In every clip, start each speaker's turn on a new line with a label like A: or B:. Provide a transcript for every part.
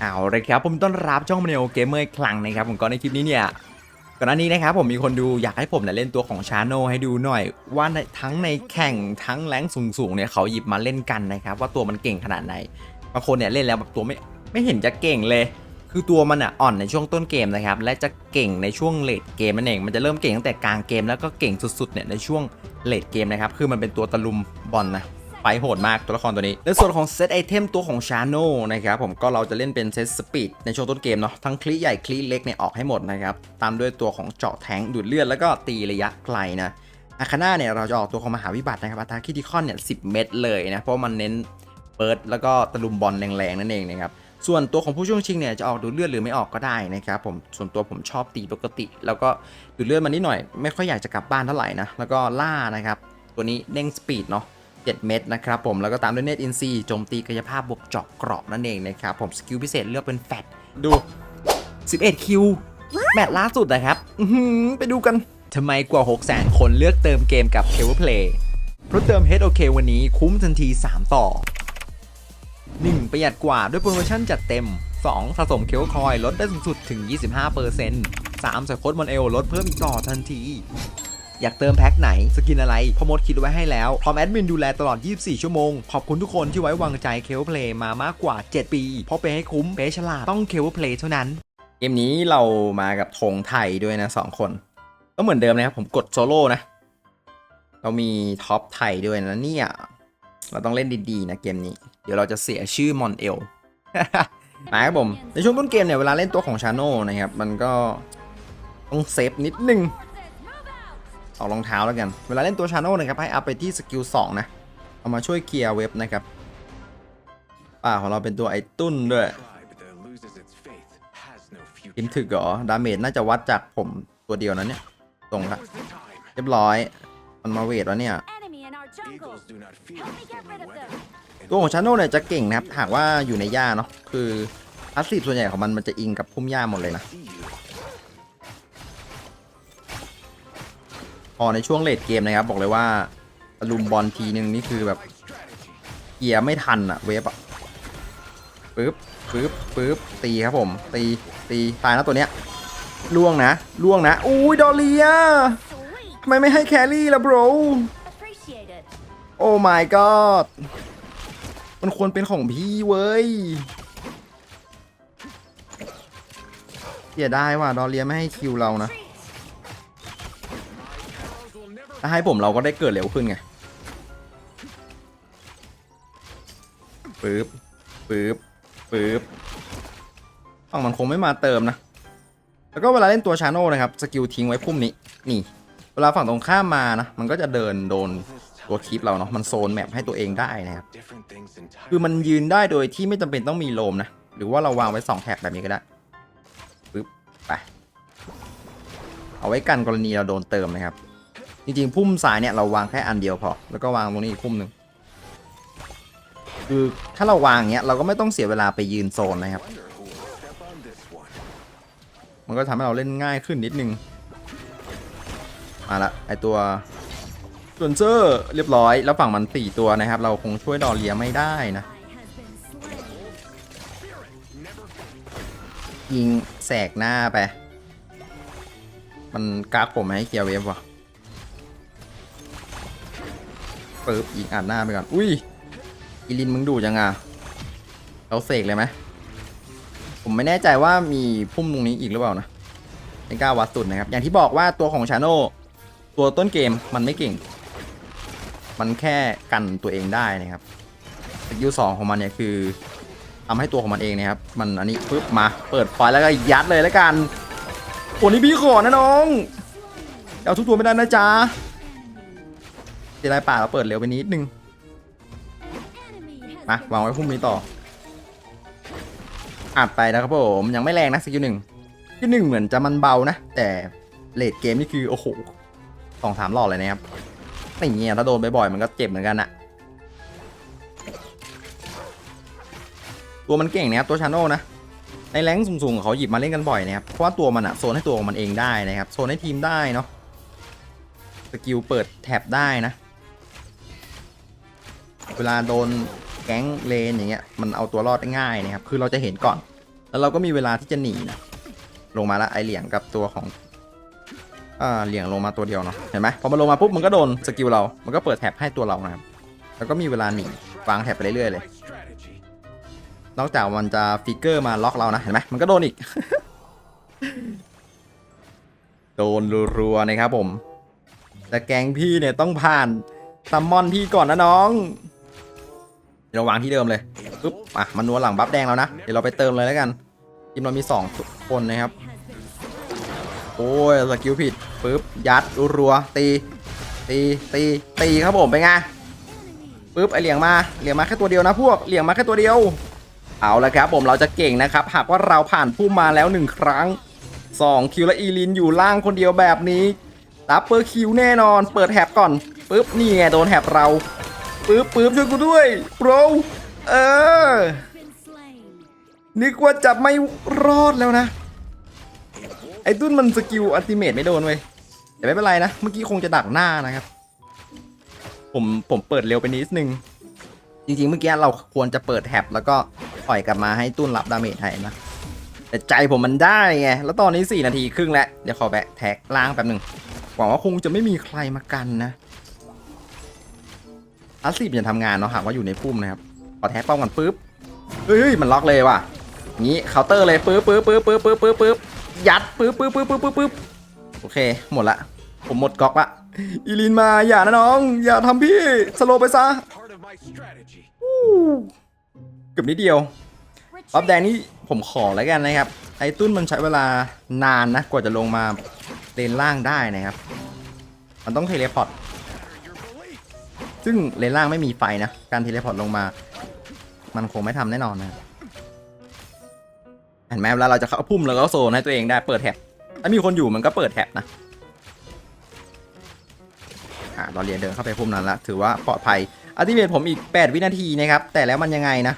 A: เอาเลยครับผมต้อนรับช่องมาเนโอเกมเมอร์อีกครั้งนะครับผมก็ในคลิปนี้เนี่ยก่อนหน้านี้นะครับผมมีคนดูอยากให้ผมเนี่ยเล่นตัวของชาโนให้ดูหน่อย ว่าในทั้งในแข่งทั้งแรงสูงๆเนี่ยเขาหยิบมาเล่นกันนะครับว่าตัวมันเก่งขนาดไหนบางคนเนี่ยเล่นแล้วแบบตัวไม่ไม่เห็นจะเก่งเลย คือตัวมันอะอ่อนในช่วงต้นเกมนะครับและจะเก่งในช่วงเลดเกมนั่นเองมันจะเริ่มเก่งตั้งแต่กลางเกมแล้วก็เก่งสุดๆเนี่ยในช่วงเลดเกมนะครับคือมันเป็นตัวตะลุมบอลนะ ไฟโหดมากตัวละครตัวนี้ ในส่วนของเซตไอเทมตัวของชาโนนะครับผมก็เราจะเล่นเป็นเซตสปีดในช่วงต้นเกมเนาะทั้งคลีใหญ่คลีเล็กเนี่ยออกให้หมดนะครับตามด้วยตัวของเจาะแทงดูดเลือดแล้วก็ตีระยะไกลนะอาคาน่าเนี่ยเราจะออกตัวของมหาวิบัตินะครับอัตราคิติคอนเนี่ยสิเม็ดเลยนะเพราะมันเน้นเปิดแล้วก็ตะลุมบอลแรงๆนั่นเองนะครับส่วนตัวของผู้ช่วงชิงเนี่ยจะออกดูดเลือดหรือไม่ออกก็ได้นะครับผมส่วนตัวผมชอบตีปกติ แล้วก็ดูดเลือดมันนิดหน่อย ไม่ค่อยอยากจะกลับบ้านเท่าไหร่นะแล้วก็ล่านะครับตัวนี้เด้งสปีดเนาะ 7 เม็ดนะครับผมแล้วก็ตามด้วยเนตอินซีโจมตีกายภาพบวกเจาะเกราะนั่นเองนะครับผมสกิลพิเศษเลือกเป็นแฟตดู 11 คิว แมตช์ล่าสุดนะครับอื้อหือไปดูกันทำไมกว่า 6 0 0 0 0คนเลือกเติมเกมกับ c a v e Play เพราะเติม HOK วันนี้คุ้มทันที 3 ต่อ 1. ประหยัดกว่าด้วยโปรโมชั่นจัดเต็ม 2. สะสมเคลคอยลดได้สูงสุดถึง 25% 3. ใส่โค้ดมอนเอลลดเพิ่มอีกต่อทันที อยากเติมแพ็คไหน สกินอะไรพอมดคิดไว้ให้แล้วพร้อมแอดมินดูแลตลอด 24 ชั่วโมง ขอบคุณทุกคนที่ไว้วางใจเคลเพลย์มามากกว่า 7 ปี เพราะเปให้คุ้มเปฉลาดต้องเคลเพลย์เท่านั้น เกมนี้เรามากับธงไทยด้วยนะ 2 คน ก็เหมือนเดิมนะครับผมกดโซโล่นะ เรามีท็อปไทยด้วยนะเนี่ยเราต้องเล่นดีๆนะเกมนี้ เดี๋ยวเราจะเสียชื่อมอนเอลมาครับผม ในช่วงต้นเกมเนี่ยเวลาเล่นตัวของชาโน่นะครับ มันก็ต้องเซฟนิดนึง ออกรองเท้าแล้วกัน เวลาเล่นตัวชาโน่นะครับให้อัพไปที่สกิล2นะ เอามาช่วยเคลียร์เว็บนะครับ ป่าของเราเป็นตัวไอ้ตุ้นด้วย
B: tribe that loses its faith has no
A: ทีม
B: future.
A: ถึกเหรอ ดาเมจน่าจะวัดจากผมตัวเดียวนั้นเนี่ย ตรงละ
B: Now's the time.
A: เรียบร้อย มันมาเวทแล้วเนี่ย
C: enemy in our jungle.
B: Eagles do not fear
C: Help me get
B: stormy
C: rid of
B: weather.
C: them.
A: ตัวของชาโน่เนี่ยจะเก่งนะครับ หากว่าอยู่ในหญ้าเนาะ คือพาสซีฟส่วนใหญ่ของมันมันจะอิงกับพุ่มหญ้าหมดเลยนะ พอในช่วงเลดเกมนะครับ บอกเลยว่าลุมบอลทีนึงนี่คือแบบเกียร์ไม่ทันอะเวฟอะปึ๊บปึ๊บปึ๊บตีครับผม ตีตีตายนะตัวเนี้ยล่วงนะล่วงนะอุ้ยดอลเลียทำไมไม่ให้แครี่ล่ะ bro
C: Appreciated.
A: โอ้ my god มันควรเป็นของพี่เว้ยเสียได้ว่ะดอลเลียไม่ให้คิวเรานะ ถ้าให้ผมเราก็ได้เกิดเร็วขึ้นไงปึ๊บปึ๊บปึ๊บฝั่งมันคงไม่มาเติมนะ แล้วก็เวลาเล่นตัวชาโน่นะครับ สกิลทิ้งไว้พุ่มนี้ นี่ เวลาฝั่งตรงข้ามมานะ มันก็จะเดินโดนตัวคลิปเราเนาะ มันโซนแมปให้ตัวเองได้นะครับ คือมันยืนได้โดยที่ไม่จำเป็นต้องมีโลมนะ หรือว่าเราวางไว้2แท็บแบบนี้ก็ได้ปึ๊บไป เอาไว้กันกรณีเราโดนเติมนะครับ จริงๆพุ่มซ้ายเนี่ยเราวางแค่อันเดียวพอ แล้วก็วางตรงนี้อีกพุ่มหนึ่งคือถ้าเราวางเงี้ยเราก็ไม่ต้องเสียเวลาไปยืนโซนนะครับ มันก็ทำให้เราเล่นง่ายขึ้นนิดนึง มาละไอตัวส่วนเซอร์เรียบร้อย แล้วฝั่งมันสี่ตัวนะครับ เราคงช่วยดอเลียไม่ได้นะยิงแสกหน้าไป มันกักผมให้เคลียร์เวฟว่ะ ปึ๊บยิงอัดหน้าไปก่อน อุ้ยอีลินมึงดูจังอะเราเสกเลยไหมผมไม่แน่ใจว่ามีพุ่มตรงนี้อีกหรือเปล่านะไม่กล้าวัดสุดนะครับ อย่างที่บอกว่าตัวของชาโนตัวต้นเกมมันไม่เก่ง มันแค่กันตัวเองได้นะครับสกิลสองของมันเนี่ยคือทำให้ตัวของมันเองเนะครับ มันอันนี้ปึ๊บมาเปิดไฟแล้วก็ยัดเลยแล้วกันโอ้นี่พี่ขอนะน้องเอาทุกตัวไม่ได้นะจ๊ะ เสียดป่าเราเปิดเร็วไปนิดนึงมาวางไว้พุ่มนี้ต่ออัดไปนะครับผมยังไม่แรงนะสกิลหนึ่งสกิลหนึ่งเหมือนจะมันเบานะ แต่เลดเกมนี่คือโอ้โหสองสามหลอดเลยนะครับไม่เงี้ยถ้าโดนบ่อยๆมันก็เจ็บเหมือนกันอะตัวมันเก่งนะครับตัวชาโน่นะในแรงสูงๆของเขาหยิบมาเล่นกันบ่อยนะครับเพราะว่าตัวมันอะโซนให้ตัวของมันเองได้นะครับโซนให้ทีมได้เนาะสกิลเปิดแท็บได้นะ เวลาโดนแก๊งเลนอย่างเงี้ยมันเอาตัวรอดได้ง่ายนะครับคือเราจะเห็นก่อน แล้วเราก็มีเวลาที่จะหนีนะลงมาละไอเหลียงกับตัวของอ่าเหลียงลงมาตัวเดียวเนาะเห็นไหมพอมันลงมาปุ๊บมันก็โดนสกิลเรา มันก็เปิดแท็บให้ตัวเรานะครับแล้วก็มีเวลาหนีวางแท็บไปเรื่อยๆเลยนอกจากมันจะฟิกเกอร์มาล็อกเรานะเห็นไหมมันก็โดนอีก โดนรัวๆนะครับผม แต่แกงพี่เนี่ยต้องผ่านซัมมอนพี่ก่อนนะน้อง เดี๋ยวเราวางที่เดิมเลยปึ๊บอะมันนัวหลังบัฟแดงแล้วนะ เดี๋ยวเราไปเติมเลยแล้วกันทีมเรามี 2 คนนะครับ โอ้ยสกิลผิดปึ๊บยัดรัวตี ตีตีตีครับผมเป็นไงปึ๊บไอเหลียงมาเหลียงมาแค่ตัวเดียวนะพวกเหลียงมาแค่ตัวเดียว เอาละครับผมเราจะเก่งนะครับ หากว่าเราผ่านพุ่มาแล้วหนึ่งครั้ง2คิวและอีลินอยู่ล่างคนเดียวแบบนี้ดับเบิลคิวแน่นอน เปิดแท็บก่อนปึ๊บนี่ไงโดนแท็บเรา ปึ๊บปึ๊บช่วยกูด้วยโปรเออนึกว่าจะไม่รอดแล้วนะ ไอ้ตุ้นมันสกิลอัลติเมทไม่โดนเว้ยแต่ไม่เป็นไรนะ เมื่อกี้คงจะดักหน้านะครับ ผมผมเปิดเร็วไปนิดนึง จริงๆ เมื่อกี้เราควรจะเปิดแท็บแล้วก็ปล่อยกลับมาให้ตุ้นรับดาเมจให้นะ แต่ใจผมมันได้ไง แล้วตอนนี้ 4 นาทีครึ่งแล้ว เดี๋ยวขอแบะแท็กล่างแป๊บหนึ่งหวังว่าคงจะไม่มีใครมากันนะ อาซีบจะทำงานเนาะหากว่าอยู่ในพุ่มนะครับขอแท็กป้องกันปุ๊บเฮ้ยมันล็อกเลยว่ะงี้เคาน์เตอร์เลยปึ๊บปึ๊บปึ๊บปึ๊บปึ๊บปึ๊บปึ๊บยัดปึ๊บปึ๊บปึ๊บปึ๊บปึ๊บปึ๊บโอเค หมดละผมหมดก๊อกละอีลินมาอย่านะน้อง อย่าทำพี่สโลไปซะเกือบนิดเดียว
C: Retreat.
A: บัฟแดงนี่ผมขอแล้วกันนะครับ ไอ้ตุ้นมันใช้เวลานานนะ กว่าจะลงมาเลนล่างได้นะครับ มันต้องเทเลพอร์ต ซึ่งเลนล่างไม่มีไฟนะ การเทเลพอร์ตลงมา มันคงไม่ทำแน่นอนนะเห็นไหมเวลาเราจะเข้าพุ่มเราก็โซนให้ตัวเองได้เปิดแท็บถ้ามีคนอยู่มันก็เปิดแท็บนะอ่าเราเรียนเดินเข้าไปพุ่มนั้นละถือว่าปลอดภัยอัติเมทผมอีก 8 วินาทีนะครับ แต่แล้วมันยังไงนะ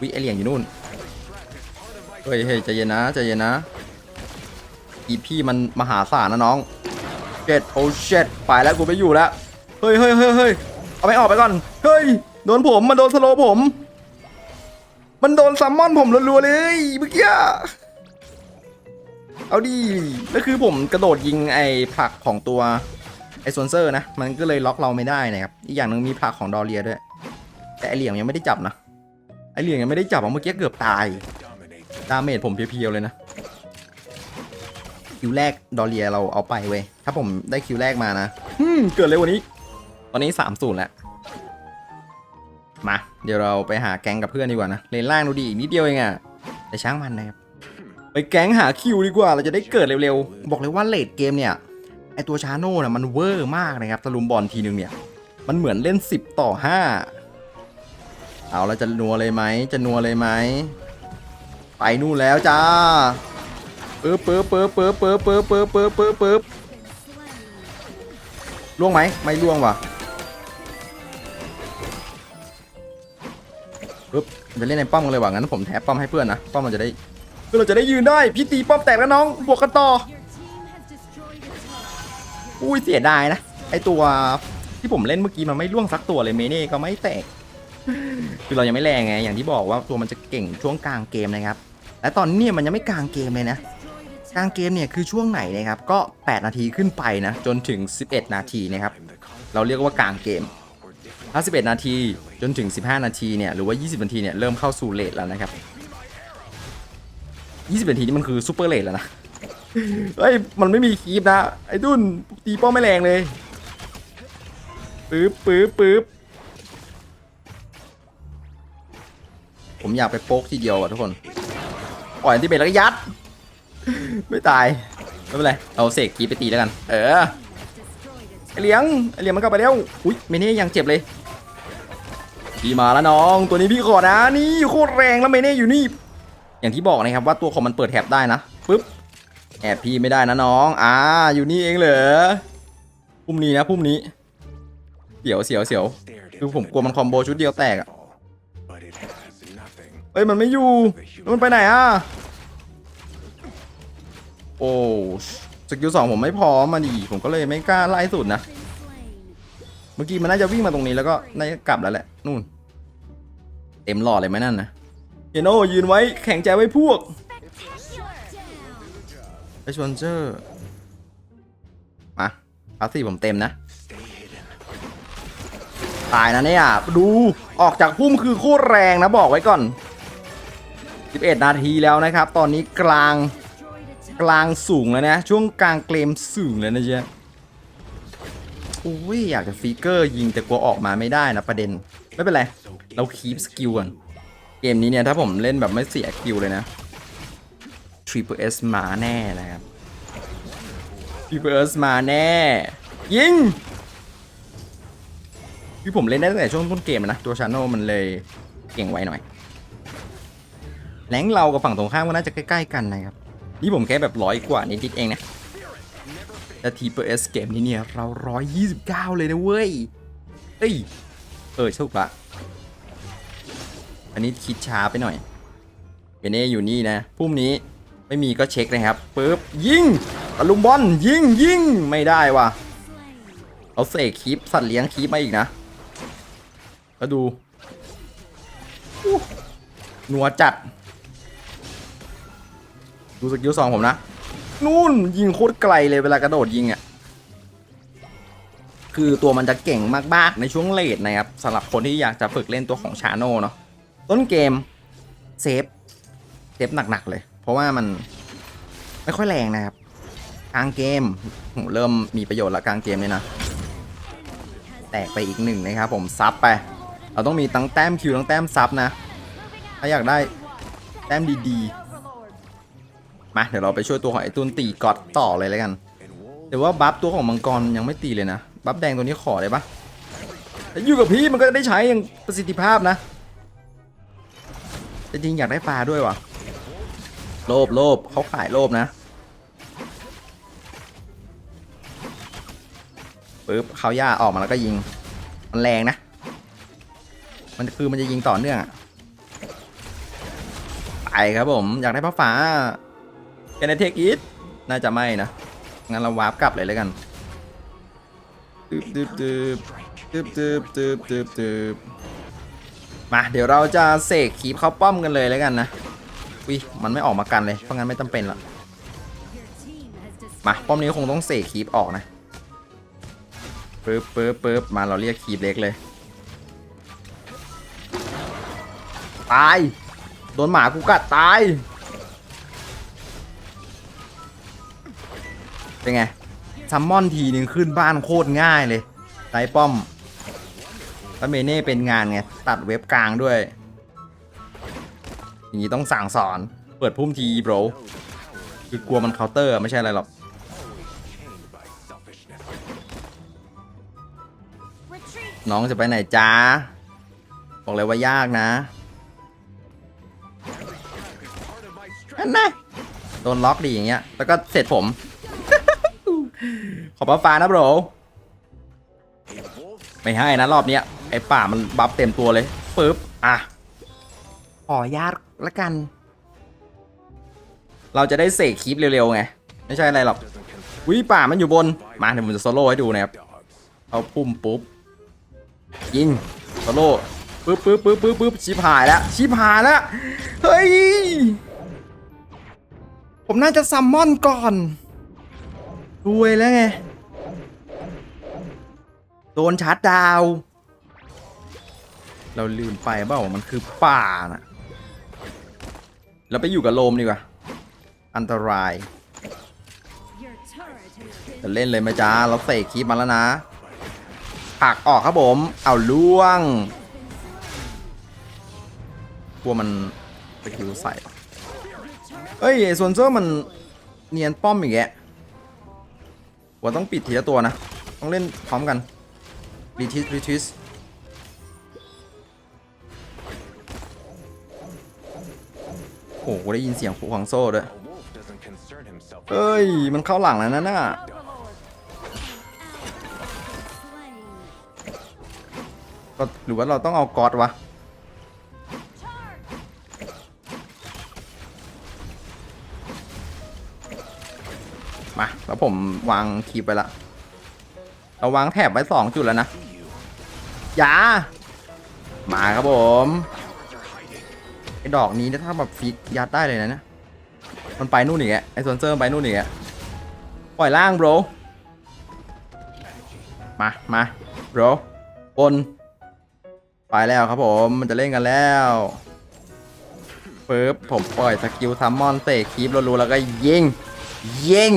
A: วิไอเหลียงอยู่นู่นเฮ้ยเฮ้ยใจเย็นนะใจเย็นนะ อีพี่มันมหาศาลนะน้องเจ็ดโอ้เจ็ดไปแล้วกูไม่อยู่แล้ว เฮ้ยเฮ้ยเฮ้ยเฮ้ย เอาไม่ออกไปก่อน เฮ้ย โดนผมมันโดนสโลผม มันโดนซัมมอนผมรัวๆเลยเมื่อกี้เอาดีแล้วคือผมกระโดดยิงไอ้ผักของตัวไอ้ซวนเซอร์นะ มันก็เลยล็อกเราไม่ได้นะครับ อีกอย่างหนึ่งมีผักของดอเรียด้วย แต่ไอเหลียงยังไม่ได้จับนะ ไอเหลียงยังไม่ได้จับเมื่อกี้เกือบตาย ดาเมจผมเพียวๆเลยนะ คิวแรกดอเรียเราเอาไปเว้ย ถ้าผมได้คิวแรกมานะเกิดเร็วกว่านี้ ตอนนี้3ามศูนย์แล้ว มา เดี๋ยวเราไปหาแก๊งกับเพื่อนดีกว่านะ เลนล่างดูดีอีกนิดเดียวเองอะแต่ช่างมันนะครับ ไปแก๊งหาคิวดีกว่า เราจะได้เกิดเร็วๆ บอกเลยว่าเลดเกมเนี่ย ไอตัวชาโน่น่ะมันเวอร์มากนะครับตะลุมบอลทีนึงเนี่ย มันเหมือนเล่น 10 ต่อ 5 เอาแล้วจะนัวเลยไหม จะนัวเลยไหม ไปนู่นแล้วจ้าปึ๊บปึ๊บปึ๊บปึ๊บปึ๊บปึ๊บปึ๊บปึ๊บปึ๊บปึ๊บล่วงไหม ไม่ล่วงว่ะ ปึ๊บจะเล่นในป้อมกันเลยว่ะงั้นผมแทบป้อมให้เพื่อนนะป้อมมันจะได้เพื่อเราจะได้ยืนได้พี่ตีป้อมแตกแล้วน้องบวกกันต่อ
C: Your team has destroyed a tower.
A: อุ้ยเสียดายนะไอตัวที่ผมเล่นเมื่อกี้มันไม่ล่วงสักตัวเลยเมเน่ก็ไม่แตกคือเรายังไม่แรงไงอย่างที่บอกว่าตัวมันจะเก่งช่วงกลางเกมนะครับและตอนนี้เนี่ยมันยังไม่กลางเกมเลยนะ
C: Destroyed a
A: กลางเกมเนี่ยคือช่วงไหนนะครับก็ 8 นาทีขึ้นไปนะจนถึง 11 นาทีนะครับ
B: I'm the conflict
A: เราเรียกว่ากลางเกม
B: or different.
A: ถ้า11นาที จนถึง 15 นาทีเนี่ยหรือว่า 20 นาทีเนี่ยเริ่มเข้าสู่เลทแล้วนะครับ 20 นาทีนี่มันคือซูเปอร์เลทแล้วนะเฮ้ยมันไม่มีคีปนะ ไอ้ดุนตีป้อมไม่แรงเลยปึ๊บปึ๊บปึ๊บผมอยากไปโป๊กทีเดียวอะทุกคนปล่อยอันที่เบนแล้วก็ยัด ไม่ตายไม่เป็นไรเอาเสกคีปไปตีแล้วกัน เออไอเลี้ยงไอเลี้ยงมันกลับไปแล้วอุ้ยเมเน่ยังเจ็บเลย พี่มาแล้วน้อง ตัวนี้พี่ขอนะนี่โคตรแรงแล้วเมเน่อยู่นี่ อย่างที่บอกนะครับว่าตัวคอมมันเปิดแท็บได้นะปึ๊บแอบพี่ไม่ได้นะน้อง อ่า อยู่นี่เองเหรอพุ่มนี้นะพุ่มนี้เสียวเสียวเสียวคือผมกลัวมันคอมโบชุดเดียวแตกอะเอ้ยมันไม่อยู่มันไปไหนอะโอ้สกิลสองผมไม่พร้อมมาดิผมก็เลยไม่กล้าไล่สุดนะ เมื่อกี้มันน่าจะวิ่งมาตรงนี้แล้วก็น่าจะกลับแล้วแหละนู่น เต็มหลอดเลยไหมนั่นนะเฮโนยืนไว้แข็งใจไว้พวกไปชวนเจอร์ มาพาสซี่ผมเต็มนะ
B: Stay hidden.
A: ตายนะเนี่ย ดูออกจากพุ่มคือโคตรแรงนะบอกไว้ก่อน 11 นาทีแล้วนะครับ ตอนนี้กลาง
C: Destroyed a
A: ก
C: tower.
A: ลางสูงแล้วนะ ช่วงกลางเกมสูงแล้วนะเจ๊ะโอ้ยอยากจะฟิกเกอร์ยิงแต่กลัวออกมาไม่ได้นะประเด็น ไม่เป็นไร เราคีปสกิลก่อน เกมนี้เนี่ย ถ้าผมเล่นแบบไม่เสียคิวเลยนะ Triple S มาแน่นะครับ Triple S มาแน่ ยิงคือผมเล่นได้ตั้งแต่ช่วงต้นเกมนะ ตัวชาโนมันเลยเก่งไวหน่อย แรงเรากับฝั่งตรงข้ามก็น่าจะใกล้ๆกันนะครับ นี่ผมแค่แบบร้อยกว่านิดๆเองนะแต่ทีเปอร์เกมนี้เนี่ยเราร้อยยี่สิบเก้าเลยนะเว้ย เอ้ย เออโชคละ อันนี้คิดช้าไปหน่อยเบเน่อยู่นี่นะพุ่มนี้ไม่มีก็เช็คนะครับปึ๊บยิงตะลุมบอลยิงยิงไม่ได้ว่ะเอาเสกคีปสัตว์เลี้ยงคีปมาอีกนะแล้วดูอู้นัวจัด ดูสกิลสองผมนะ นู่นยิงโคตรไกลเลยเวลากระโดดยิงอะ่ะคือตัวมันจะเก่งมากๆในช่วงเลดนะครับสำหรับคนที่อยากจะฝึกเล่นตัวของชาโนเนาะ ต้นเกมเซฟเซฟหนักๆเลย เพราะว่ามันไม่ค่อยแรงนะครับกลางเกมโหเริ่มมีประโยชน์ละกลางเกมเนี่ยนะ แตกไปอีกหนึ่งนะครับผมซับไป เราต้องมีตั้งแต้มคิวตั้งแต้มซับนะ ถ้าอยากได้แต้มดีๆ มาเดี๋ยวเราไปช่วยตัวของไอ้ตุนตีกอดต่อเลยแล้วกันแต่ว่าบัฟตัวของมังกรยังไม่ตีเลยนะ บัฟแดงตัวนี้ขอได้ปะแต่อยู่กับพี่มันก็ได้ใช้อย่างประสิทธิภาพนะ แต่จริงอยากได้ปลาด้วยว่ะ โลภโลภเขาขายโลภนะปึ๊บเขาย่าออกมาแล้วก็ยิง มันแรงนะ มันคือมันจะยิงต่อเนื่องอะไปครับผม อยากได้ผ้าฟ้าแกนเทคอีทน่าจะไม่นะ งั้นเราวาร์ปกลับเลยแล้วกันตึบตึบตึบตึบตึบตึบตึบตึบ มาเดี๋ยวเราจะเสกขีบเข้าป้อมกันเลยแล้วกันนะวิมันไม่ออกมากันเลยเพราะงั้นไม่จำเป็นละมาป้อมนี้คงต้องเสกคีบออกนะปึ๊บปึ๊บปึ๊บมาเราเรียกคีบเล็กเลยตายโดนหมากูกัดตายเป็นไงซัมมอนทีนึงขึ้นบ้านโคตรง่ายเลยไร้ป้อม แล้วเมเน่เป็นงานไง ตัดเว็บกลางด้วย อย่างนี้ต้องสั่งสอน เปิดพุ่มทีโบรคือกลัวมันเคาน์เตอร์ไม่ใช่อะไรหรอกน้องจะไปไหนจ้า บอกเลยว่ายากนะ
B: Part of my
A: นั่นนะโดนล็อกดีอย่างเงี้ย แล้วก็เสร็จผม ขอบฟ้านะโบร ไม่ให้นะรอบเนี้ยไอ้ป่ามันบัฟเต็มตัวเลยปึ๊บอะขอญาตละกัน เราจะได้เสกคลิปเร็วๆไง ไม่ใช่อะไรหรอก
B: doesn't concern
A: วิป่ามันอยู่บน มาเดี๋ยวผมจะโซโล่ให้ดูนะครับ
B: dogs.
A: เอาพุ่มปุ๊บ ยิงโซโล่ปึ๊บปึ๊บปึ๊บปึ๊บปึ๊บชิบหายแล้ว ชิบหายแล้ว เฮ้ย ผมน่าจะซัมมอนก่อนรวยแล้วไง โดนชาร์จดาว เราลืมไปเปล่ามันคือป่านะเราไปอยู่กับโลมดีกว่า อันตรายจะเล่นเลยไหมจ้าเราเตะคลิปมาแล้วนะผักออกครับผม เอาล่วงกลัวมันสกิลใส่เฮ้ยไอ้ส่วนเซอร์มันเนียนป้อมอีกแกว่าต้องปิดทีละตัวนะ ต้องเล่นพร้อมกัน รีทิสรีทิสโอ้โหได้ยินเสียงขู่ของโซ่ด้วยเอ้ย มันเข้าหลังแล้วนะน่ะก็หรือว่าเราต้องเอากอดวะมาแล้วผมวางคีบไปละ เราวางแถบไว้สองจุดแล้วนะ อยามาครับผมไอ้ดอกนี้นี่ยถ้าแบบฟิกยัดได้เลยนะเนี่ยมันไปนู่นอีกแล้วไอ้สวนเซอร์มันไปนู่นอีกแล้วปล่อยล่าง bro มามา bro บนไปแล้วครับผมมันจะเล่นกันแล้วปึ๊บผมปล่อยสกิลซัมมอนเตะคีบรัวๆแล้วก็ยิงยิง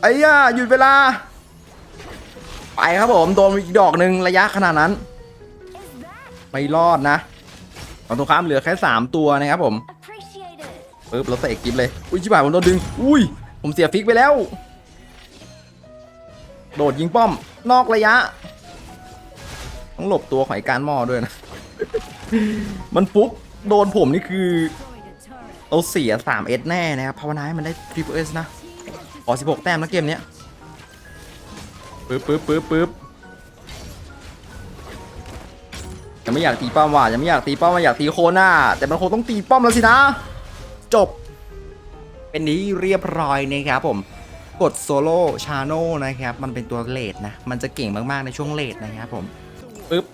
A: ไอ้ย่าหยุดเวลา ไปครับผมโดนอีกดอกหนึ่งระยะขนาดนั้น ไม่รอดนะฝั่งตรงข้ามเหลือแค่ 3 ตัวนะครับผมปึ๊บเราเตะกิฟเลย อุ้ยชิบหายผมโดนดึง อุ้ย ผมเสียฟิกไปแล้ว โดดยิงป้อม นอกระยะ ต้องหลบตัวของไอ้การหม้อด้วยนะ มันฟุกโดนผมนี่คือเราเสีย 3S แน่นะครับภาวนาให้มันได้ Triple S นะ ขอ 16 แต้มนะเกมเนี้ย ปึ๊บปึ๊บปึ๊บปึ๊บยังไม่อยากตีป้อมว่ะยังไม่อยากตีป้อมว่าอยากตีโคน่าแต่มันคงต้องตีป้อมแล้วสินะ จบ เป็นนี้เรียบร้อยนะครับผมกดโซโล่ชาโน่นะครับมันเป็นตัวเลดนะ มันจะเก่งมากๆในช่วงเลดนะครับผมปึ๊บ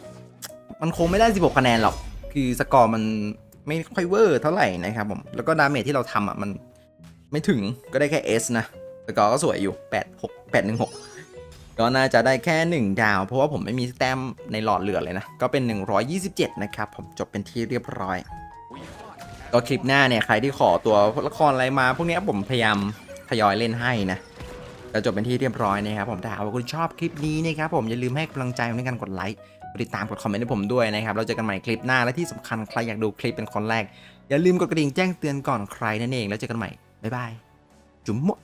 A: มันคงไม่ได้ 16 คะแนนหรอก คือสกอร์มันไม่ค่อยเวอร์เท่าไหร่นะครับผม แล้วก็ดาเมจที่เราทำอะมันไม่ถึงก็ได้แค่ S นะสกอร์ก็สวยอยู่ 8 6 8 1 6 ก็น่าจะได้แค่ 1 ดาว เพราะว่าผมไม่มีแต้มในหลอดเหลือเลยนะ ก็เป็น 127 นะครับ ผมจบเป็นที่เรียบร้อย ก็คลิปหน้าเนี่ยใครที่ขอตัวละครอะไรมา พวกนี้ผมพยายามทยอยเล่นให้นะก็จบเป็นที่เรียบร้อยนะครับผมถ้าหากว่าคุณชอบคลิปนี้นะครับผมอย่าลืมให้กำลังใจในการกดไลค์กดติดตามกดคอมเมนต์ให้ผมด้วยนะครับ เราเจอกันใหม่คลิปหน้าและที่สำคัญใครอยากดูคลิปเป็นคนแรก อย่าลืมกดกระดิ่งแจ้งเตือนก่อนใครนั่นเอง แล้วเจอกันใหม่ บ๊ายบาย จุ๊มมะ